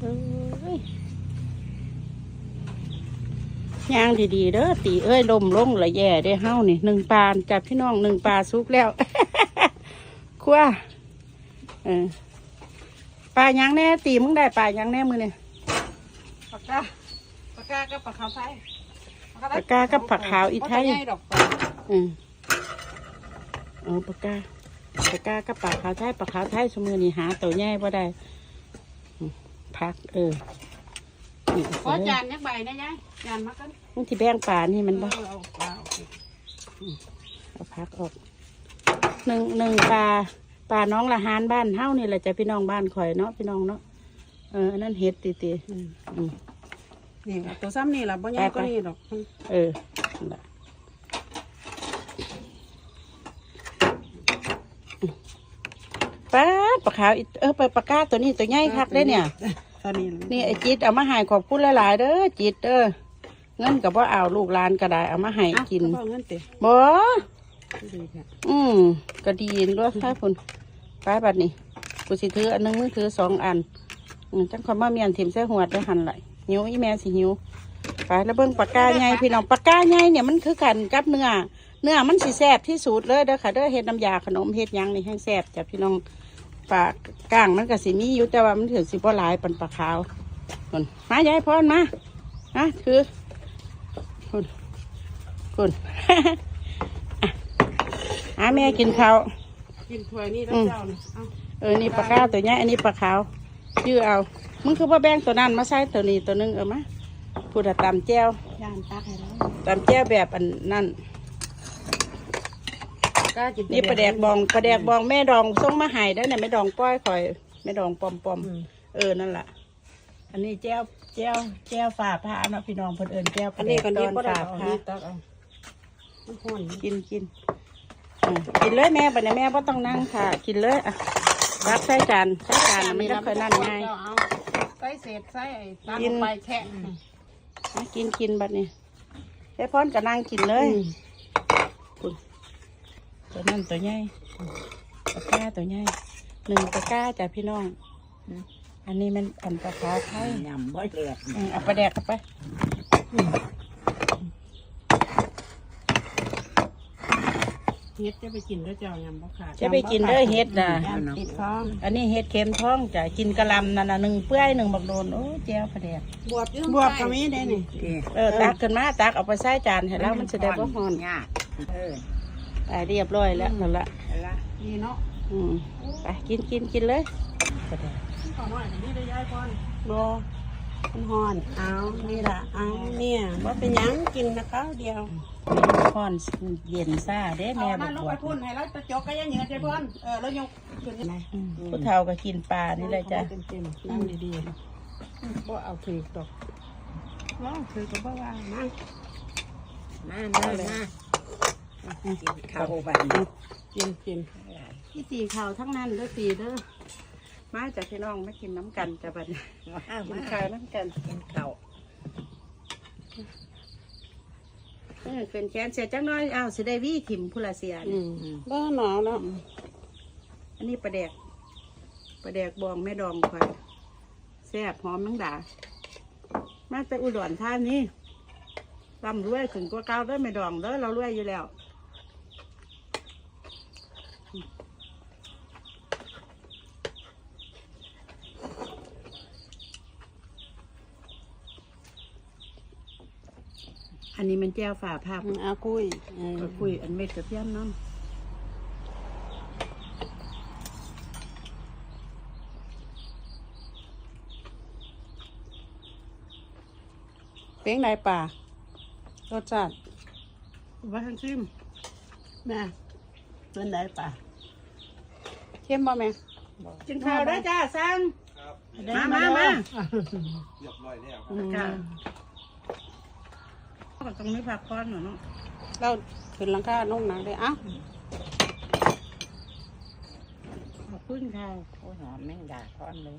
เอ้ยย่างดีๆเด้อตีเอ้ยลมลงละแย่ได้อเฮานี่หนึ่งปลาจับพี่น้องหนึ่งปลาสุกแล้วคั่วเออปลาหยังแน่ตีมึงได้ปลาหยังแน่มือเนี่ยปากกาปากกากับปากขาวไทยปากกากับผักขาวอีไทยบ่ใหญ่ดอกปลาอืมเอาปากกาปากกากับปลาขาวไทยปลาขาวไทยสมือนี่หาตัวใหญ่บ่ได้อืม พัก เออนี่ขอจานยักใบนะยายจานมากันมึงที่แบ่งปลานี่มันบ่เออเอาปลาโอเคเอาพักออกหนึ่งหนึ่งปลาปลาน้องละหานบ้านเฮานี่แหละจะพี่น้องบ้านข่อยเนาะพี่น้องเนาะเอออันนั้นเห็ดตีตีๆอืมอืมนี่ล่ะตัวซ้ำนี่ล่ะบ่ใหญ่ก็นี่ดอกเออนั่นล่ะป้าดปลาขาวอีเออไปปลากาตัวนี้ตัวใหญ่คักได้เนี่ย ตอนนี้ล่ะนี่ไอ้จิตเอามาใหายขอบคุณหลายๆเด้อจิตเด้อเงินกับว่าเอาลูกหลานก็ได้เอามาให้กินบ่เงินเตะบ่ดีค่ะอืมก็ดีด้วยค่ะพุ่นไปบัดนี้กูสิถืออันหนึงมึงถือสองอันอืมจังคำว่าเมียนถิ่มใส่หัวได้หันไหลหิวอีแม่สิหิวไปแล้วเบิ่งปากกาใหญ่พี่น้องปากกาใหญ่เนี่ยมันคือกันกับเนื้อเนื้อมันสิแซ่บที่สุดเลยเด้อค่ะเด้อเฮ็ดน้ำยาขนมเฮ็ดหยังนี่ให้แซ่บจ้ะพี่น้อง ปากก้างมันก็สิมีอยู่แต่ว่ามันถือสิบ่หลายปันปลาขาวคนมายายพรมาฮะคือคุณคุณอะแม่กินข้าวกินถ้วยนี่แล้วเจ้านี่เอาเออนี่ปลาขาวตัวใหญ่อันนี้ปลาขาวชื่อเอามึงคือว่าแบ่งตัวนั้นมาใส่ตัวนี้ตัวหนึงเออมาพูดอะตำแจ้วจานตักให้แล้วตำแจ้วแบบอันนั่น กล้ากินนี่ปลาแดกบองปลาแดกบองแม่ดองส่งมาให้ได้เนี่ยแม่ดองป้อยคอยแม่ดองปอมปอมอืมเออนั่นแหละอันนี้แจ้วแจ้วแจ้วฝ่าผ้าเนาะพี่น้องเพิ่นเอิญแจ้วปอัลานแดนี้กก็ตนี่อนบ่ได้ฝ่าเอาผ้านี่ตักเอามันฮ้อนกินกินอืมกินเลยแม่บัดนี้แม่บ่ต้องนั่งค่ะ กินเลยอะรับใส่จานใส่จานน่ะมันจะค่อยนั่นง่ายเจ้เอาใส่เศษใส่ไอ้ตักกินลงไปแค่มากินกินบัดนี้ไอ้พรก็นั่งกินเลยคุณ ตัวนั่นตัวใหญ่ตะกร้าตัวใหญ่หนึ่งตะกร้าจ้ะพี่น้อง อันนี้มันอันปลาขาวไทยยำบ่เลือดอืมเอาปลาแดกเข้าไปเฮ็ดจะไปกินแล้วเจ้ายำบ่ขาดจะไปกินเด้อเฮ็ดน่ะยำติดท้อง อันนี้เฮ็ดเค็มท้องจ้ะกินกะหลำนั่นน่ะหนึ่งเปื่อยหนึ่งบักโดนโอ้แจ้วปลาแดกบวบบวบก็มีได้นี่ที่เออตักขึ้นมาตักเอาไปใส่จานให้แล้วมันจะได้บ่ฮ้อนยากเออ ไปเรียบร้อยแล้วนั่นละเอาละดีเนาะอืมไปกินกินกินเลยปลาแดกขอหน่อยนี่ได้ย้ายก่อนบ่มันฮ้อนเอานี่ล่ะเอาเนี่ยว่าเป็นหยังกินนะข้าวเดียวฮ้อนเย็นซ่าเด้เอาแม่อันบนั่นลองกไปว่าพุ่นให้แล้วจะจกก็ยังเหนือใจพ่อนเออแล้วยกขึ้นนี่อืมผู้เฒ่าก็กินปลานี่เลยจ้ะเต็มเต็มๆนั่งดีๆบ่เอาถือตกว้าวถือก็บ่ว่านั่งมามามา กินข้าวบ้านกินกินพี่ตีข่าวทั้งนั้นเด้อตีเด้อมาจากพี่น้องมากินน้ำกันจ้ะบัดนี้มากินมาข้าวน้ำกันกินข้าวเออเกินแขนเสียจังน้อยอ้าวสิได้วี่ถิ่มพุละเสียอืนี่มบ่หนาวเนาะอันนี้ปลาแดกปลาแดกบองแม่ดองคอยแซ่บหอมนังดา มาจากอุดรธานีร่ำรวยถึงกว่าเก่าเด้อแม่ดองเด้อเรารวยอยู่แล้ว อันนี้มันแจ้วฝ่าภาพอืมเอาคุยเออก็คุย อันเม็ดกระเทียมน้ำเป็นไงป่ารสชาติว่าทั้งซิมแม่ เป็นไงป่าเข้มบ่แม่กินข้าวได้อจ้าสั่งมามามาเรียบร้อยแล้วอืมค่ะก็ต้องมีผักก้อนหน่อยเนาะเราขึ้นหลังคานุ่งหนังเลยเอ้าขอบคุณค่ะโอ้ยหอมแมงดาทอนเลย